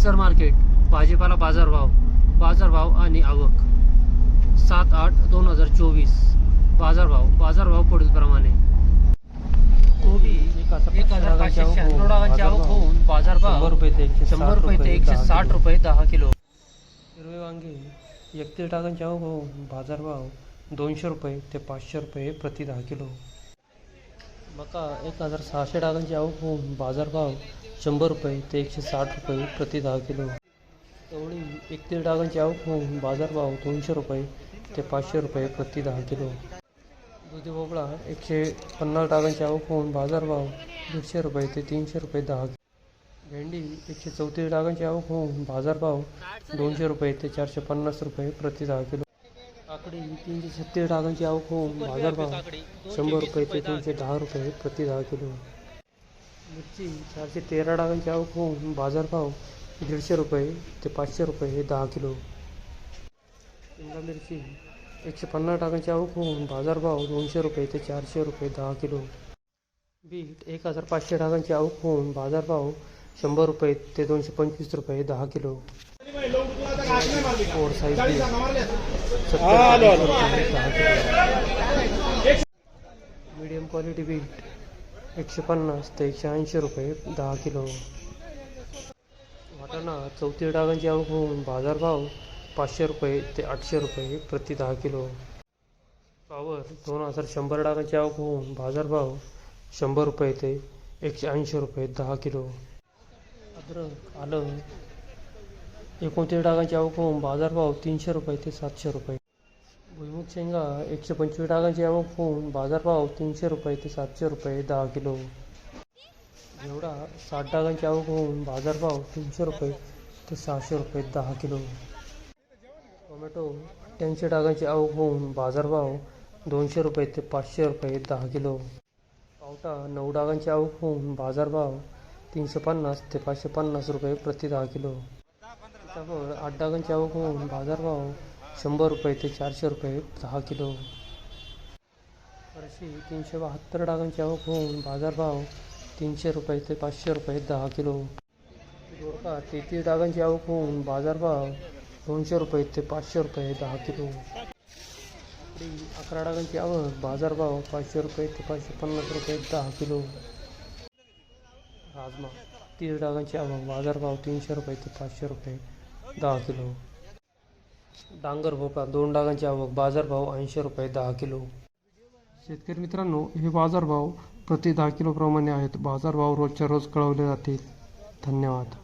Mansar market भाजीपाला बाजारभाव बाजारभाव आणि आवक. सात आठ दोन हजार चोवीस. बाजारभाव बाजारभाव पुढीलप्रमाणे. कोबी एक हजार एक हजार पाचशे पाचशे शहाण्णव डागांची आवक होऊन बाजारभाव रुपये ते एकशे शंभर साठ रुपये ते एकशे दहा साठ किलो. रुपये दहा किलो. हिरवे वांगे एकतीस टाकांचे आवक होऊन बाजारभाव दोनशे रुपये ते पाचशे रुपये प्रति दहा किलो. मका एक हजार सहाशे टाकांची आवक होऊन बाजारभाव शंभर रुपये ते एकशे साठ रुपये प्रति दहा किलो. चवळी एकतीस डागांची आवक होऊन बाजारभाव दोनशे रुपये ते पाचशे रुपये प्रति दहा किलो. दुधी भोपळा एकशे पन्नास डागांची आवक होऊन बाजारभाव दीडशे रुपये ते तीनशे रुपये दहा किलो. भेंडी एकशे चौतीस डागांची आवक होऊन बाजारभाव दोनशे रुपये ते चारशे पन्नास रुपये प्रति दहा किलो. काकडी तीनशे छत्तीस डागांची आवक होऊन बाजारभाव शंभर रुपये ते दोनशे दहा रुपये प्रति दहा किलो. मिरची चारशे तेरा डागांची आवक होऊन बाजारभाव दीडशे रुपये ते पाचशे रुपये दहा किलो. शिमला मिरची एकशे पन्नास डागांची आवक होऊन बाजारभाव दोनशे रुपये ते चारशे रुपये दहा किलो. बीट एक हजार पाचशे डागांची आवक होऊन बाजारभाव शंभर रुपये ते दोनशे पंचवीस रुपये दहा किलो. फोर साईज दहा किलो. मीडियम क्वालिटी बीट एकशे पन्नास ते एकशे ऐंशी रुपये दहा किलो. वाटाणा चौतीस डागांची आवक होऊन बाजारभाव पाचशे रुपये ते आठशे रुपये प्रति दहा किलो. फ्लावर दोन हजार शंभर डागांची आवक होऊन बाजारभाव शंभर रुपये ते एकशे ऐंशी रुपये दहा किलो. अद्रक आलं एकोणतीस डागांची आवक होऊन बाजारभाव तीनशे रुपये ते सातशे रुपये. शेंगा एकशे पंचवीस डागांची आवक होऊन बाजारभाव तीनशे रुपये ते सातशे रुपये दहा किलो. एवढा साठ डागांची आवक होऊन बाजारभाव तीनशे रुपये ते सहाशे रुपये दहा किलो. टोमॅटो अठ्ठ्याऐंशी डागांची आवक होऊन बाजारभाव दोनशे रुपये ते पाचशे रुपये दहा किलो. पावटा नऊ डागांची आवक होऊन बाजारभाव तीनशे पन्नास ते पाचशे पन्नास रुपये प्रति दहा किलो. त्यावर आठ डागांची आवक होऊन बाजारभाव शंभर रुपये ते चारशे रुपये दहा किलो. फरशी तीनशे बहात्तर डागांची आवक होऊन बाजारभाव तीनशे रुपये ते पाचशे रुपये दहा किलो. दोडका तेहतीस डागांची आवक होऊन बाजारभाव दोनशे रुपये ते पाचशे रुपये दहा किलो. अकरा डागांची आवक बाजारभाव पाचशे रुपये ते पाचशे पन्नास रुपये दहा किलो. राजमा तीस डागांची आवक बाजारभाव तीनशे रुपये ते पाचशे रुपये दहा किलो. डांगर भोपळा दोन डागांची आवक बाजारभाव ऐंशी रुपये दहा किलो. शेतकरी मित्रांनो हे बाजारभाव प्रति दहा किलोप्रमाणे आहेत. बाजारभाव रोजच्या रोज कळवले जातील. धन्यवाद.